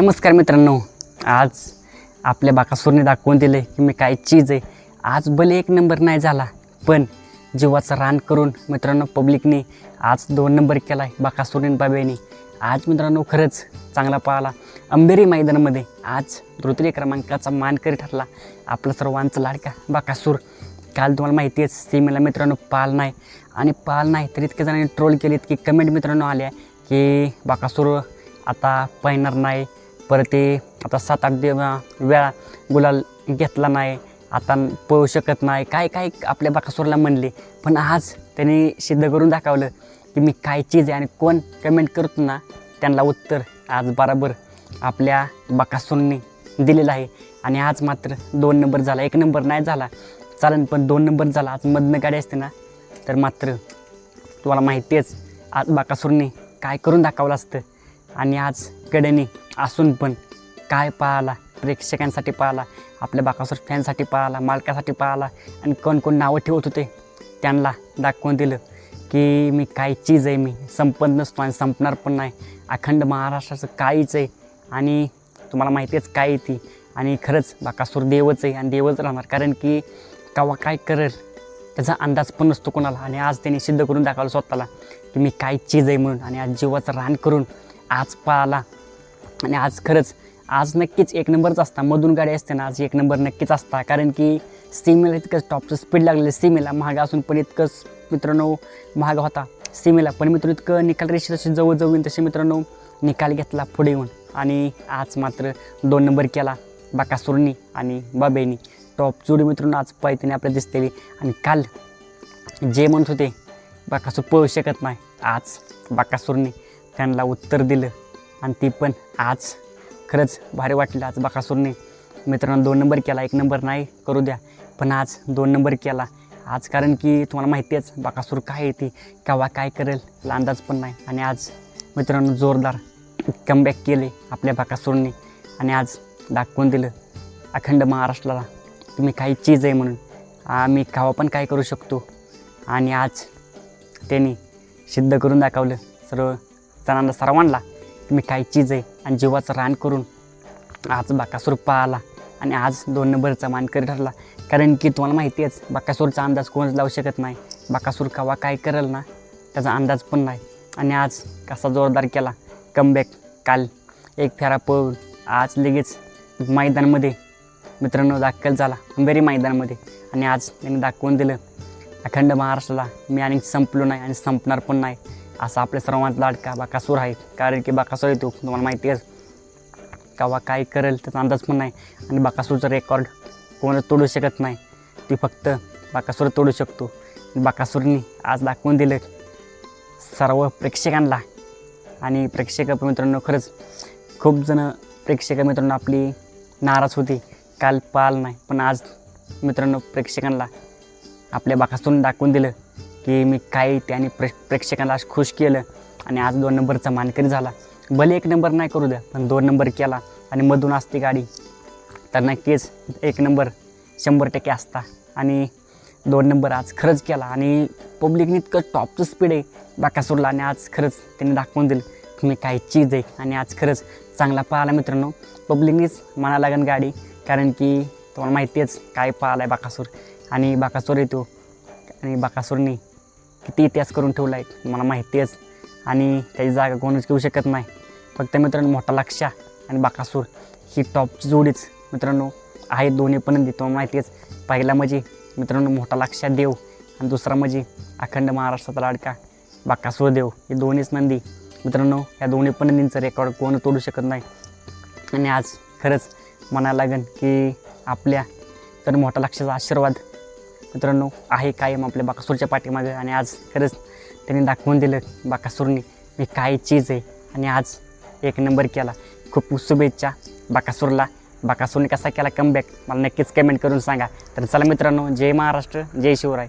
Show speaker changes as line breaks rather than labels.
नमस्कार मित्रांनो. आज आपल्या बाकासूरने दाखवून दिलं की मी काय चीज आहे. आज भले एक नंबर नाही झाला पण जीवाचं रान करून मित्रांनो पब्लिकने आज दोन नंबर केला आहे बाकासूरने बाब्याने आज मित्रांनो खरंच चांगला पाहिला. अंबेरी मैदानामध्ये आज तृतीय क्रमांकाचा मानकरी ठरला आपला सर्वांचा लाडका बाकासूर काल तुम्हाला माहिती आहे सीमेला मित्रांनो पाल नाही. आणि पाल नाही तर इतके जणांनी ट्रोल केले इतकी कमेंट मित्रांनो आल्या की बाकासूर आता पाहणार नाही. परत ते आता सात आठ दिव वेळा गुलाल घेतला नाही. आता पळू शकत नाही. काय काय आपल्या बाकासूरला म्हणले. पण आज त्यांनी सिद्ध करून दाखवलं की मी काय चीज आहे आणि कोण कमेंट करतो ना त्यांना उत्तर आज बराबर आपल्या बाकासूरने दिलेलं आहे. आणि आज मात्र दोन नंबर झाला. एक नंबर नाही झाला. चालन पण दोन नंबर झाला. आज मधनं गाडी असते ना तर मात्र तुम्हाला माहितीच आज बाकासूरने काय करून दाखवलं असतं. आणि आज कडेने असून पण काय पाहला प्रेक्षकांसाठी पाहला आपल्या बाकासूर फॅनसाठी पाहला मालकासाठी पाहला आणि कोण कोण नावं ठेवत होते त्यांना दाखवून दिलं की मी काय चीज आहे मी संपत नसतो आणि संपणार पण नाही. अखंड महाराष्ट्राचं काहीच आहे आणि तुम्हाला माहिती आहेच काय आहे ती. आणि खरंच बाकासूर देवच आहे आणि देवच राहणार कारण की कवा काय करेल त्याचा अंदाज पण नसतो कोणाला. आणि आज त्याने सिद्ध करून दाखवलं स्वतःला की मी काय चीज आहे म्हणून. आणि आज जीवाचं रान करून आज पाहिला आणि आज खरंच आज नक्कीच एक नंबरच असता. मधून गाडी असते ना आज एक नंबर नक्कीच असता. कारण की सीमेला इतकंच टॉपचं स्पीड लागलेलं सीमेला महागा असून पण इतकंच मित्रांनो महागा होता. सीमेला पण मित्र इतकं निकाल रेषे तशी जवळजवळ येऊन तसे मित्रांनो निकाल घेतला पुढे येऊन. आणि आज मात्र दोन नंबर केला बाकासुरनी आणि बाबेनी. टॉप जोडी मित्रांनो आज पायतीने आपल्याला दिसतेली आणि काल जे म्हणत होते बाकासूर पळू शकत नाही. आज बाकासूरने त्यांना उत्तर दिलं. आणि ती पण आज खरंच भारी वाटलं. आज बकासूरने मित्रांनो दोन नंबर केला. एक नंबर नाही करू द्या. पण आज दोन नंबर केला. आज कारण की तुम्हाला माहिती आहेच बकासूर काय येते केव्हा काय करेल याला अंदाज पण नाही. आणि आज मित्रांनो जोरदार कमबॅक केले आपल्या बकासूरने. आणि आज दाखवून दिलं अखंड महाराष्ट्राला तुम्ही काही चीज आहे म्हणून. आम्ही केव्हा पण काय करू शकतो. आणि आज त्यांनी सिद्ध करून दाखवलं. सर्व जणांना सर्वांना की मी काय चीज आहे आणि जीवाचं रान करून आज बाकासूर पाहला आणि आज दोन नंबरचा मानकरी ठरला. कारण की तुम्हाला माहिती आहेच बाकासूरचा अंदाज कोणच लावू शकत नाही. बाकासूर कवा काय करेल ना त्याचा अंदाज पण नाही. आणि आज कसा जोरदार केला. कमबॅक काल एक फेरा पळून आज लगेच मैदानामध्ये मित्रांनो दाखल झाला. अंबेरी मैदानमध्ये. आणि आज त्यांनी दाखवून दिलं अखंड महाराष्ट्राला मी आणि संपलो नाही आणि संपणार पण नाही. असा आपल्या सर्वांचा लाडका बाकासूर आहे. कारण की बाकासूर येतो तुम्हाला माहिती आहे. कावा काय करेल त्याचा अंदाज पण नाही. आणि बाकासूरचं रेकॉर्ड कोणच तोडू शकत नाही. ती फक्त बाकासूर तोडू शकतो. बाकासूरनी आज दाखवून दिलं सर्व प्रेक्षकांना. आणि प्रेक्षक मित्रांनो खरंच खूप जण प्रेक्षक मित्रांनो आपली नाराज होती. काल पाल नाही पण आज मित्रांनो प्रेक्षकांना आपल्या बाकासून दाखवून दिलं. की मी काही त्याने प्रे प्रेक्षकांना आज खुश केलं आणि आज दोन नंबरचा मानकरी झाला. भले एक नंबर नाही करू द्या पण दोन नंबर केला आणि मधून असते गाडी तर नक्कीच एक नंबर शंभर टक्के असता. आणि दोन नंबर आज खरंच केला आणि पब्लिकने इतकं टॉपचं स्पीड आहे बाकासूरला आणि आज खरंच त्यांनी दाखवून दिलं की मी काही चीज आहे आणि आज खरंच चांगला पाहिला मित्रांनो. पब्लिकनीच म्हणा लागेल गाडी कारण की तुम्हाला माहिती आहेच काय पाहिला आहे बाकासूर. आणि बाकासूर येतो आणि बाकासूरने किती इतिहास करून ठेवला आहे मला माहिती आहेच. आणि त्याची जागा कोणच घेऊ शकत नाही. फक्त मित्रांनो मोठा लक्ष आणि बाकासूर. ही टॉपची जोडीच मित्रांनो आहे दोन्ही पण तुम्हाला माहिती आहेच. पहिला म्हणजे मित्रांनो मोठा लक्षा देव. आणि दुसरा म्हणजे अखंड महाराष्ट्राचा लाडका बाकासूर देव. हे दोन्हीच नंदी. मित्रांनो या दोन्ही पण नंदींचं रेकॉर्ड कोण तोडू शकत नाही. आणि आज खरंच म्हणायला लागेल की आपल्या तर मोठा लक्षाचा आशीर्वाद मित्रांनो आहे कायम आपल्या बाकासूरच्या पाठीमागं आणि आज खरंच त्यांनी दाखवून दिलं बाकासूरने मी काय चीज आहे. आणि आज एक नंबर केला. खूप शुभेच्छा बाकासूरला. बाकासूरने कसा केला कमबॅक मला नक्कीच कमेंट करून सांगा. तर चला मित्रांनो जय महाराष्ट्र जय शिवराय.